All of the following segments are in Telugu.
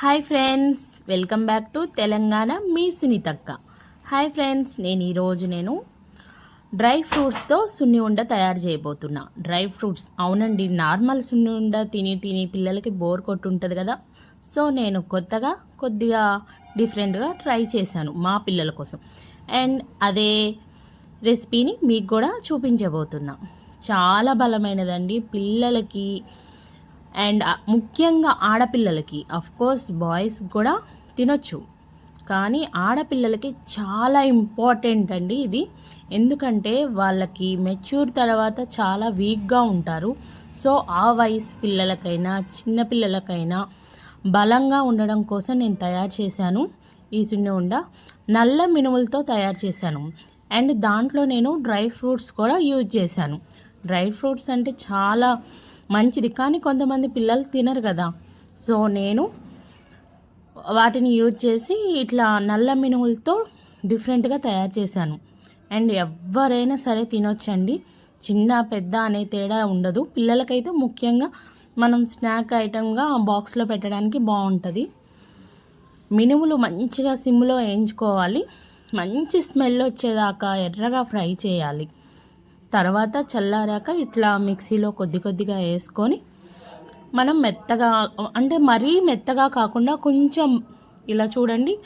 Hi friends welcome back to Telangana మీ సునీతక్క. హాయ్ ఫ్రెండ్స్ నేను ఈరోజు నేను డ్రై ఫ్రూట్స్తో సున్ని ఉండ తయారు చేయబోతున్నా. డ్రై ఫ్రూట్స్ అవునండి నార్మల్ సున్ని ఉండ తిని తిని పిల్లలకి బోర్ కొట్టుంటుంది కదా. సో నేను కొత్తగా కొద్దిగా డిఫరెంట్గా ట్రై చేశాను మా పిల్లల కోసం. అండ్ అదే రెసిపీని మీకు కూడా చూపించబోతున్నా. చాలా బలమైనదండి. పిల్లలకి అండ్ ముఖ్యంగా ఆడపిల్లలకి. కోర్స్ బాయ్స్ కూడా తినొచ్చు. కానీ ఆడపిల్లలకి చాలా ఇంపార్టెంట్ అండి ఇది. ఎందుకంటే వాళ్ళకి మెచ్యూర్ తర్వాత చాలా వీక్గా ఉంటారు. సో ఆ వయసు పిల్లలకైనా చిన్నపిల్లలకైనా బలంగా ఉండడం కోసం నేను తయారు చేశాను ఈ సున్ని ఉండ. నల్ల మినుములతో తయారు చేశాను. అండ్ దాంట్లో నేను డ్రై ఫ్రూట్స్ కూడా యూజ్ చేశాను. డ్రై ఫ్రూట్స్ అంటే చాలా మంచిది. కానీ కొంతమంది పిల్లలు తినరు కదా. సో నేను వాటిని యూజ్ చేసి ఇట్లా నల్ల మినుములతో డిఫరెంట్గా తయారు చేశాను. అండ్ ఎవరైనా సరే తినొచ్చండి. చిన్న పెద్ద అనే తేడా ఉండదు. పిల్లలకైతే ముఖ్యంగా మనం స్నాక్ ఐటమ్గా బాక్స్లో పెట్టడానికి బాగుంటుంది మినుములు మంచిగా సిమ్లో వేయించుకోవాలి. మంచి స్మెల్ వచ్చేదాకా ఎర్రగా ఫ్రై చేయాలి. తర్వాత చల్లారాక ఇట్లా మిక్సీలో కొద్ది కొద్దిగా వేసుకొని మనం మెత్తగా అంటే మరీ మెత్తగా కాకుండా కొంచెం ఇలా చూడండి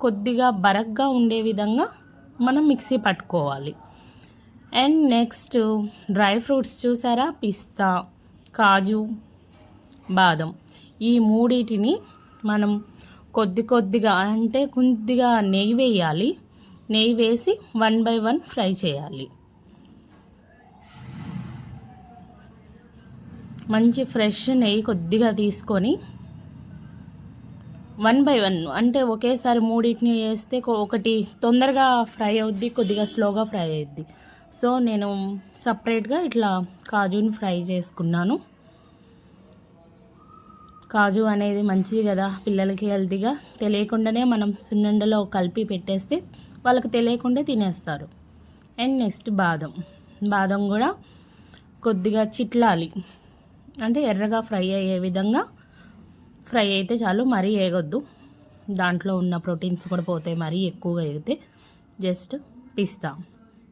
కొద్దిగా బరగ్గా ఉండే విధంగా మనం మిక్సీ పట్టుకోవాలి. అండ్ నెక్స్ట్ డ్రై ఫ్రూట్స్ చూసారా? పిస్తా కాజు బాదం. ఈ మూడింటిని మనం కొద్ది కొద్దిగా అంటే కొద్దిగా నెయ్యి వేయాలి. నెయ్యి వేసి వన్ బై వన్ ఫ్రై చేయాలి. మంచి ఫ్రెష్ నెయ్యి కొద్దిగా తీసుకొని వన్ బై వన్ అంటే ఒకేసారి మూడింటిని వేస్తే ఒకటి తొందరగా ఫ్రై అవుద్ది కొద్దిగా స్లోగా ఫ్రై అవుద్ది సో నేను సపరేట్గా ఇట్లా కాజుని ఫ్రై చేసుకున్నాను. కాజు అనేది మంచిది కదా పిల్లలకి హెల్తీగా. తెలియకుండానే మనం సున్నుండలో కలిపి పెట్టేస్తే వాళ్ళకి తెలియకుండా తినేస్తారు. అండ్ నెక్స్ట్ బాదం. బాదం కూడా కొద్దిగా చిట్లాలి. అంటే ఎర్రగా ఫ్రై అయ్యే విధంగా ఫ్రై అయితే చాలు మరీ వేగొద్దు దాంట్లో ఉన్న ప్రోటీన్స్ కూడా పోతాయి మరీ ఎక్కువగా వేగితే జస్ట్ పిస్తా.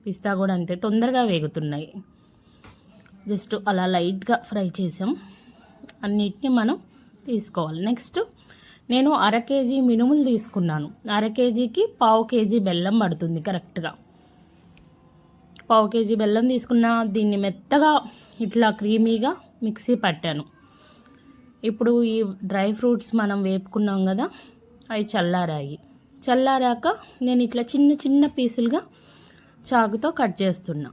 పిస్తా కూడా అంతే తొందరగా వేగుతున్నాయి. జస్ట్ అలా లైట్గా ఫ్రై చేసాం. అన్నిటిని మనం తీసుకోవాలి. నెక్స్ట్ నేను అర కేజీ మినుములు తీసుకున్నాను. అర కేజీకి పావు కేజీ బెల్లం పడుతుంది కరెక్ట్గా. పావు కేజీ బెల్లం తీసుకున్న దీన్ని మెత్తగా ఇట్లా క్రీమీగా మిక్సీ పట్టాను. ఇప్పుడు ఈ డ్రై ఫ్రూట్స్ మనం వేపుకున్నాం కదా అవి చల్లారాయి. చల్లారాక నేను ఇట్లా చిన్న చిన్న పీసులుగా చాకుతో కట్ చేస్తున్నా.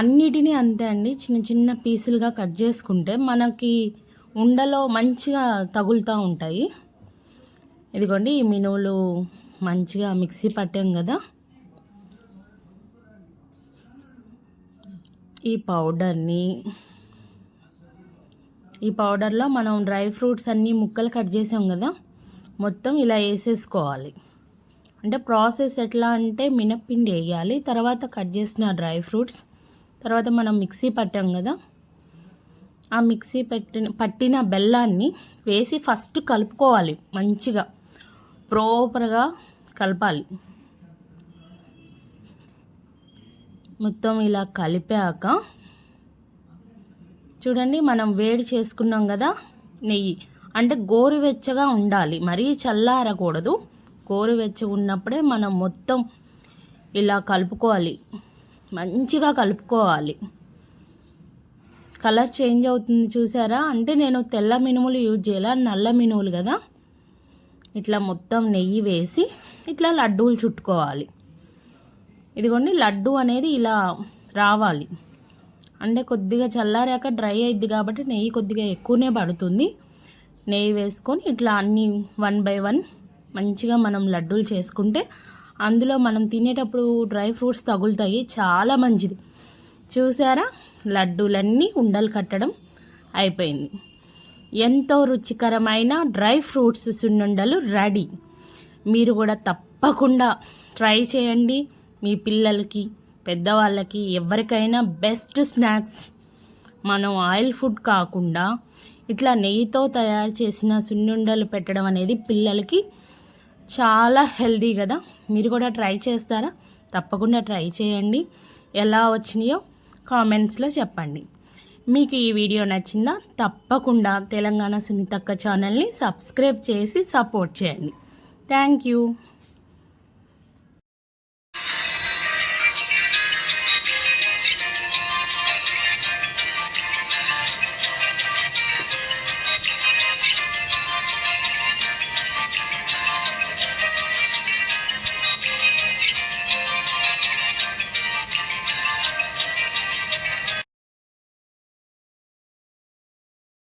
అన్నిటినీ అంతే అండి చిన్న చిన్న పీసులుగా కట్ చేసుకుంటే మనకి ఉండలో మంచిగా తగులుతూ ఉంటాయి. ఇదిగోండి ఈ మినువులు మంచిగా మిక్సీ పట్టాం కదా ఈ పౌడర్ని ఈ పౌడర్లో మనం డ్రై ఫ్రూట్స్ అన్నీ ముక్కలు కట్ చేసాం కదా మొత్తం ఇలా వేసేసుకోవాలి. అంటే ప్రాసెస్ ఎట్లా అంటే మినప్పిండి వేయాలి తర్వాత కట్ చేసిన డ్రై ఫ్రూట్స్ తర్వాత మనం మిక్సీ పట్టాం కదా ఆ మిక్సీ పెట్టిన పట్టిన బెల్లాన్ని వేసి ఫస్ట్ కలుపుకోవాలి మంచిగా ప్రోపర్గా కలపాలి. మొత్తం ఇలా కలిపాక చూడండి మనం వేడి చేసుకున్నాం కదా నెయ్యి. అంటే గోరువెచ్చగా ఉండాలి మరీ చల్లారకూడదు. గోరువెచ్చగా ఉన్నప్పుడే మనం మొత్తం ఇలా కలుపుకోవాలి మంచిగా కలుపుకోవాలి. కలర్ చేంజ్ అవుతుంది చూసారా? అంటే నేను తెల్ల మినుములు యూజ్ చేయాల? నల్ల మినుములు కదా? ఇట్లా మొత్తం నెయ్యి వేసి ఇట్లా లడ్డూలు చుట్టుకోవాలి. ఇదిగోండి లడ్డు అనేది ఇలా రావాలి. అంటే కొద్దిగా చల్లారాక డ్రై అయింది కాబట్టి నెయ్యి కొద్దిగా ఎక్కువనే పడుతుంది. నెయ్యి వేసుకొని ఇట్లా అన్నీ వన్ బై వన్ మంచిగా మనం లడ్డూలు చేసుకుంటే అందులో మనం తినేటప్పుడు డ్రై ఫ్రూట్స్ తగులుతాయి. చాలా మంచిది. చూసారా? లడ్డూలన్నీ ఉండలు కట్టడం అయిపోయింది. ఎంతో రుచికరమైన డ్రై ఫ్రూట్స్ సున్నుండలు రెడీ. మీరు కూడా తప్పకుండా ట్రై చేయండి. మీ పిల్లలకి పెద్దవాళ్ళకి ఎవరికైనా బెస్ట్ స్నాక్స్. మనం ఆయిల్ ఫుడ్ కాకుండా ఇట్లా నెయ్యితో తయారు చేసిన సున్నుండలు పెట్టడం అనేది పిల్లలకి చాలా హెల్దీ కదా. మీరు కూడా ట్రై చేస్తారా? తప్పకుండా ట్రై చేయండి. ఎలా వచ్చినాయో కామెంట్స్లో చెప్పండి. మీకు ఈ వీడియో నచ్చిందా? తప్పకుండా తెలంగాణ సునీతక్క ఛానల్ని సబ్స్క్రైబ్ చేసి సపోర్ట్ చేయండి. Thank you.